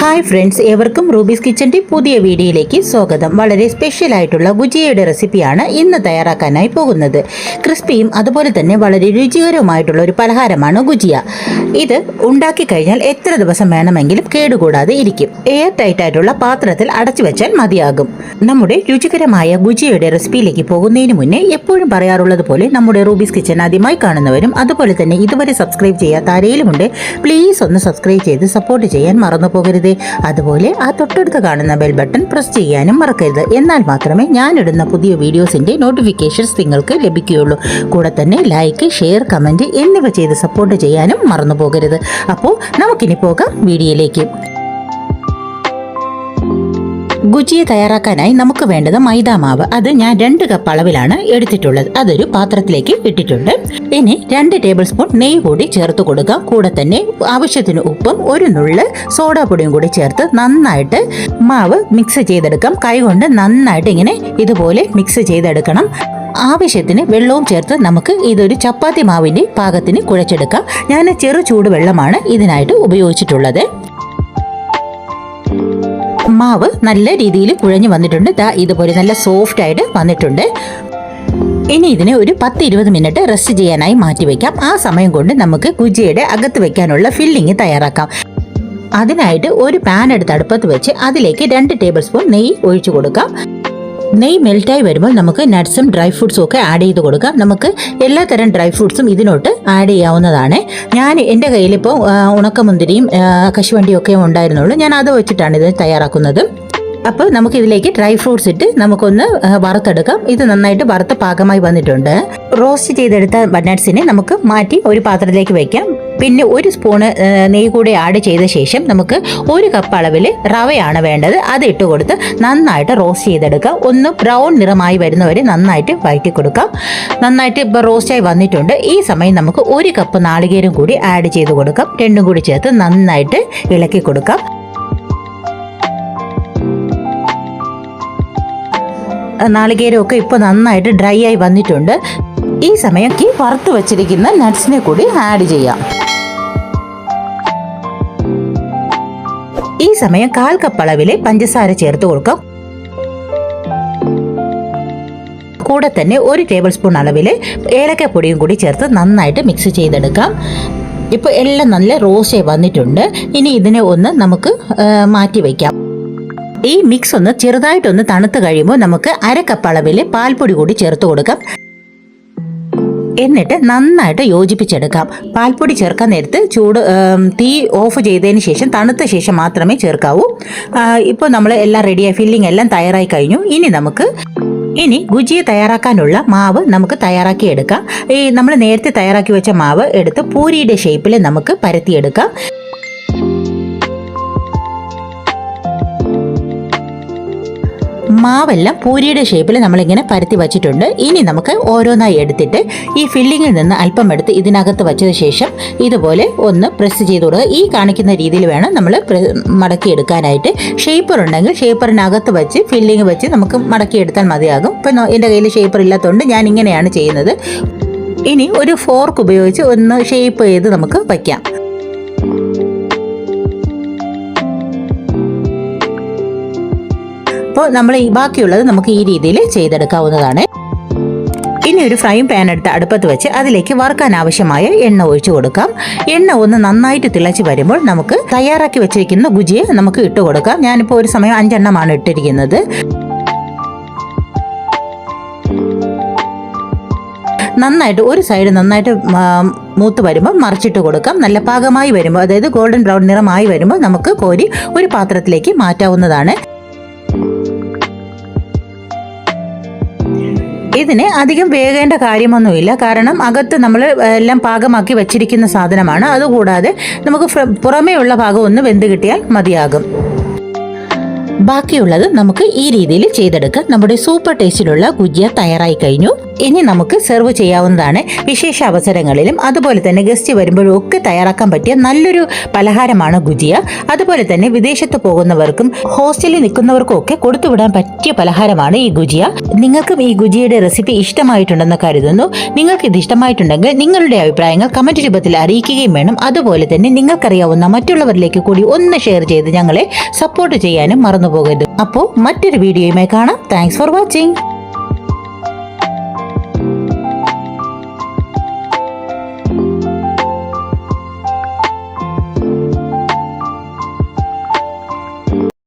Hi friends ഏവർക്കും Ruby's കിച്ചന്റെ പുതിയ വീഡിയോയിലേക്ക് സ്വാഗതം. വളരെ സ്പെഷ്യൽ ആയിട്ടുള്ള ഗുജിയയുടെ റെസിപ്പിയാണ് ഇന്ന് തയ്യാറാക്കാനായി പോകുന്നത്. ക്രിസ്പിയും അതുപോലെ തന്നെ വളരെ രുചികരവുമായിട്ടുള്ള ഒരു പലഹാരമാണ് ഗുജിയ. ഇത് ഉണ്ടാക്കി കഴിഞ്ഞാൽ എത്ര ദിവസം വേണമെങ്കിലും കേടുകൂടാതെ ഇരിക്കും. എയർ ടൈറ്റ് ആയിട്ടുള്ള പാത്രത്തിൽ അടച്ചു വെച്ചാൽ മതിയാകും. നമ്മുടെ രുചികരമായ ഗുജിയയുടെ റെസിപ്പിയിലേക്ക് പോകുന്നതിന് മുന്നേ എപ്പോഴും പറയാറുള്ളത് പോലെ നമ്മുടെ റൂബീസ് കിച്ചൻ ആദ്യമായി കാണുന്നവരും അതുപോലെ തന്നെ ഇതുവരെ സബ്സ്ക്രൈബ് ചെയ്യാത്ത ആരെയിലുമുണ്ട് പ്ലീസ് ഒന്ന് സബ്സ്ക്രൈബ് ചെയ്ത് സപ്പോർട്ട് ചെയ്യാൻ മറന്നു പോകരുത്. അതുപോലെ ആ തൊട്ടടുത്ത് കാണുന്ന ബെൽ ബട്ടൺ പ്രസ് ചെയ്യാനും മറക്കരുത്. എന്നാൽ മാത്രമേ ഞാനിടുന്ന പുതിയ വീഡിയോസിന്റെ നോട്ടിഫിക്കേഷൻസ് നിങ്ങൾക്ക് ലഭിക്കുകയുള്ളൂ. കൂടെ തന്നെ ലൈക്ക് ഷെയർ കമന്റ് എന്നിവ ചെയ്ത് സപ്പോർട്ട് ചെയ്യാനും മറന്നു പോകരുത് അപ്പോൾ നമുക്കിനി പോകാം വീഡിയോയിലേക്ക്. ഗുജിയെ തയ്യാറാക്കാനായി നമുക്ക് വേണ്ടത് മൈദാ മാവ് അത് ഞാൻ രണ്ട് കപ്പ് അളവിലാണ് എടുത്തിട്ടുള്ളത്. അതൊരു പാത്രത്തിലേക്ക് ഇട്ടിട്ടുണ്ട്. ഇനി രണ്ട് ടേബിൾ സ്പൂൺ നെയ്യ് കൂടി ചേർത്ത് കൊടുക്കാം കൂടെ തന്നെ ആവശ്യത്തിന് ഉപ്പും ഒരു നുള്ള് സോഡാ പൊടിയും കൂടി ചേർത്ത് നന്നായിട്ട് മാവ് മിക്സ് ചെയ്തെടുക്കാം. കൈകൊണ്ട് നന്നായിട്ട് ഇങ്ങനെ ഇതുപോലെ മിക്സ് ചെയ്തെടുക്കണം. ആവശ്യത്തിന് വെള്ളവും ചേർത്ത് നമുക്ക് ഇതൊരു ചപ്പാത്തി മാവിന്റെ പാകത്തിന് കുഴച്ചെടുക്കാം. ഞാൻ ചെറു ചൂട് വെള്ളമാണ് ഇതിനായിട്ട് ഉപയോഗിച്ചിട്ടുള്ളത്. മാവ് നല്ല രീതിയിൽ കുഴഞ്ഞു വന്നിട്ടുണ്ട്. ദാ ഇതുപോലെ നല്ല സോഫ്റ്റ് ആയിട്ട് വന്നിട്ടുണ്ട്. ഇനി ഇതിനെ ഒരു പത്ത് ഇരുപത് മിനിറ്റ് റെസ്റ്റ് ചെയ്യാനായി മാറ്റിവെക്കാം ആ സമയം കൊണ്ട് നമുക്ക് കുജിയുടെ അകത്ത് വെക്കാനുള്ള ഫില്ലിങ് തയ്യാറാക്കാം. അതിനായിട്ട് ഒരു പാൻ എടുത്ത് അടുപ്പത്ത് വെച്ച് അതിലേക്ക് രണ്ട് ടേബിൾ സ്പൂൺ നെയ്യ് ഒഴിച്ചു കൊടുക്കാം. നെയ്യ് മെൽറ്റായി വരുമ്പോൾ നമുക്ക് നട്ട്സും ഡ്രൈ ഫ്രൂട്ട്സും ഒക്കെ ആഡ് ചെയ്ത് കൊടുക്കാം. നമുക്ക് എല്ലാ തരം ഡ്രൈ ഫ്രൂട്ട്സും ഇതിനോട്ട് ആഡ് ചെയ്യാവുന്നതാണ്. ഞാൻ എന്റെ കയ്യിലിപ്പോൾ ഉണക്കമുന്തിരിയും കശുവണ്ടിയും ഒക്കെ ഉണ്ടായിരുന്നുള്ളൂ. ഞാൻ അത് വെച്ചിട്ടാണ് ഇത് തയ്യാറാക്കുന്നത്. അപ്പോൾ നമുക്ക് ഇതിലേക്ക് ഡ്രൈ ഫ്രൂട്ട്സ് ഇട്ട് നമുക്കൊന്ന് വറുത്തെടുക്കാം. ഇത് നന്നായിട്ട് വറുത്ത പാകമായി വന്നിട്ടുണ്ട്. റോസ്റ്റ് ചെയ്തെടുത്ത നട്ട്സിനെ നമുക്ക് മാറ്റി ഒരു പാത്രത്തിലേക്ക് വെക്കാം. പിന്നെ ഒരു സ്പൂണ് നെയ് നെയ്യ് കൂടി ആഡ് ചെയ്ത ശേഷം നമുക്ക് ഒരു കപ്പ് അളവിൽ റവയാണ് വേണ്ടത്. അത് ഇട്ട് കൊടുത്ത് നന്നായിട്ട് റോസ്റ്റ് ചെയ്തെടുക്കുക. ഒന്ന് ബ്രൗൺ നിറമായി വരുന്നവരെ നന്നായിട്ട് വഴറ്റി കൊടുക്കാം നന്നായിട്ട് ഇപ്പോൾ റോസ്റ്റായി വന്നിട്ടുണ്ട്. ഈ സമയം നമുക്ക് ഒരു കപ്പ് നാളികേരം കൂടി ആഡ് ചെയ്ത് കൊടുക്കാം. രണ്ടും കൂടി ചേർത്ത് നന്നായിട്ട് ഇളക്കി കൊടുക്കാം. നാളികേരമൊക്കെ ഇപ്പോൾ നന്നായിട്ട് ഡ്രൈ ആയി വന്നിട്ടുണ്ട്. ഈ സമയം ഈ വറുത്ത് വെച്ചിരിക്കുന്ന നട്ട്സിനെ കൂടി ആഡ് ചെയ്യാം. ഈ സമയം കാൽ കപ്പ് അളവിലെ പഞ്ചസാര ചേർത്ത് കൊടുക്കാം. കൂടെ തന്നെ ഒരു ടേബിൾ സ്പൂൺ അളവിൽ ഏലക്കപ്പൊടിയും കൂടി ചേർത്ത് നന്നായിട്ട് മിക്സ് ചെയ്തെടുക്കാം. ഇപ്പോൾ എല്ലാം നല്ല റോസ്റ്റ് വന്നിട്ടുണ്ട്. ഇനി ഇതിനെ ഒന്ന് നമുക്ക് മാറ്റി വയ്ക്കാം ഈ മിക്സ് ഒന്ന് ചെറുതായിട്ടൊന്ന് തണുത്ത് കഴിയുമ്പോൾ നമുക്ക് അര കപ്പ് അളവിൽ പാൽപ്പൊടി കൂടി ചേർത്ത് കൊടുക്കാം. എന്നിട്ട് നന്നായിട്ട് യോജിപ്പിച്ചെടുക്കാം. പാൽപ്പൊടി ചേർക്കാൻ നേരത്ത് ചൂട് തീ ഓഫ് ചെയ്തതിന് ശേഷം തണുത്ത ശേഷം മാത്രമേ ചേർക്കാവൂ. ഇപ്പോൾ നമ്മൾ എല്ലാം റെഡിയായി ഫില്ലിംഗ് എല്ലാം തയ്യാറായി കഴിഞ്ഞു. ഇനി നമുക്ക് ഇനി ഗുജിയെ തയ്യാറാക്കാനുള്ള മാവ് നമുക്ക് തയ്യാറാക്കി എടുക്കാം. ഈ നമ്മൾ നേരത്തെ തയ്യാറാക്കി വെച്ച മാവ് എടുത്ത് പൂരിയുടെ ഷേപ്പിൽ നമുക്ക് പരത്തിയെടുക്കാം. മാവെല്ലാം പൂരിയുടെ ഷേപ്പിൽ നമ്മളിങ്ങനെ പരത്തി വച്ചിട്ടുണ്ട്. ഇനി നമുക്ക് ഓരോന്നായി എടുത്തിട്ട് ഈ ഫില്ലിങ്ങിൽ നിന്ന് അല്പം എടുത്ത് ഇതിനകത്ത് വച്ചത് ശേഷം ഇതുപോലെ ഒന്ന് പ്രസ് ചെയ്ത് കൊടുക്കുക. ഈ കാണിക്കുന്ന രീതിയിൽ വേണം നമ്മൾ മടക്കി എടുക്കാനായിട്ട്. ഷേപ്പർ ഉണ്ടെങ്കിൽ ഷേപ്പറിനകത്ത് വെച്ച് ഫില്ലിങ് വെച്ച് നമുക്ക് മടക്കി എടുത്താൽ മതിയാകും. ഇപ്പം എന്റെ കയ്യിൽ ഷേപ്പർ ഇല്ലാത്തതുകൊണ്ട് ഞാൻ ഇങ്ങനെയാണ് ചെയ്യുന്നത്. ഇനി ഒരു ഫോർക്ക് ഉപയോഗിച്ച് ഒന്ന് ഷേപ്പ് ചെയ്ത് നമുക്ക് വയ്ക്കാം. അപ്പോൾ നമ്മൾ ബാക്കിയുള്ളത് നമുക്ക് ഈ രീതിയിൽ ചെയ്തെടുക്കാവുന്നതാണ്. ഇനി ഒരു ഫ്രൈ പാൻ എടുത്ത് അടുപ്പത്ത് വെച്ച് അതിലേക്ക് വറുക്കാൻ ആവശ്യമായ എണ്ണ ഒഴിച്ചു കൊടുക്കാം. എണ്ണ ഒന്ന് നന്നായിട്ട് തിളച്ച് വരുമ്പോൾ നമുക്ക് തയ്യാറാക്കി വെച്ചിരിക്കുന്ന ഗുജിയെ നമുക്ക് ഇട്ട് കൊടുക്കാം. ഞാനിപ്പോൾ ഒരു സമയം അഞ്ചെണ്ണമാണ് ഇട്ടിരിക്കുന്നത്. നന്നായിട്ട് ഒരു സൈഡ് നന്നായിട്ട് മൂത്ത് വരുമ്പോൾ മറിച്ചിട്ട് കൊടുക്കാം. നല്ല പാകമായി വരുമ്പോൾ അതായത് ഗോൾഡൻ ബ്രൗൺ നിറമായി വരുമ്പോൾ നമുക്ക് കോരി ഒരു പാത്രത്തിലേക്ക് മാറ്റാവുന്നതാണ്. ഇതിന് അധികം വേകേണ്ട കാര്യമൊന്നുമില്ല. കാരണം അകത്ത് നമ്മൾ എല്ലാം പാകമാക്കി വെച്ചിരിക്കുന്ന സാധനമാണ്. അതുകൂടാതെ നമുക്ക് ഫ്ര- പുറമേ ഉള്ള ഭാഗം ഒന്ന് വെന്ത് കിട്ടിയാൽ മതിയാകും. ബാക്കിയുള്ളത് നമുക്ക് ഈ രീതിയിൽ ചെയ്തെടുക്കാം. നമ്മുടെ സൂപ്പർ ടേസ്റ്റിലുള്ള ഗുജിയ തയ്യാറായി കഴിഞ്ഞു. ഇനി നമുക്ക് സെർവ് ചെയ്യാവുന്നതാണ് വിശേഷ അവസരങ്ങളിലും. അതുപോലെ തന്നെ ഗസ്റ്റ് വരുമ്പോഴും ഒക്കെ തയ്യാറാക്കാൻ പറ്റിയ നല്ലൊരു പലഹാരമാണ് ഗുജിയ. അതുപോലെ തന്നെ വിദേശത്ത് പോകുന്നവർക്കും ഹോസ്റ്റലിൽ നിൽക്കുന്നവർക്കും ഒക്കെ കൊടുത്തുവിടാൻ പറ്റിയ പലഹാരമാണ് ഈ ഗുജിയ. നിങ്ങൾക്കും ഈ ഗുജിയയുടെ റെസിപ്പി ഇഷ്ടമായിട്ടുണ്ടെന്ന് കരുതുന്നു. നിങ്ങൾക്ക് ഇത് ഇഷ്ടമായിട്ടുണ്ടെങ്കിൽ നിങ്ങളുടെ അഭിപ്രായങ്ങൾ കമന്റ് രൂപത്തിൽ അറിയിക്കുകയും വേണം. അതുപോലെ തന്നെ നിങ്ങൾക്കറിയാവുന്ന മറ്റുള്ളവരിലേക്ക് കൂടി ഒന്ന് ഷെയർ ചെയ്ത് ഞങ്ങളെ സപ്പോർട്ട് ചെയ്യാനും മറന്നു പോകരുത് അപ്പോൾ മറ്റൊരു വീഡിയോയുമായി കാണാം. Thanks for watching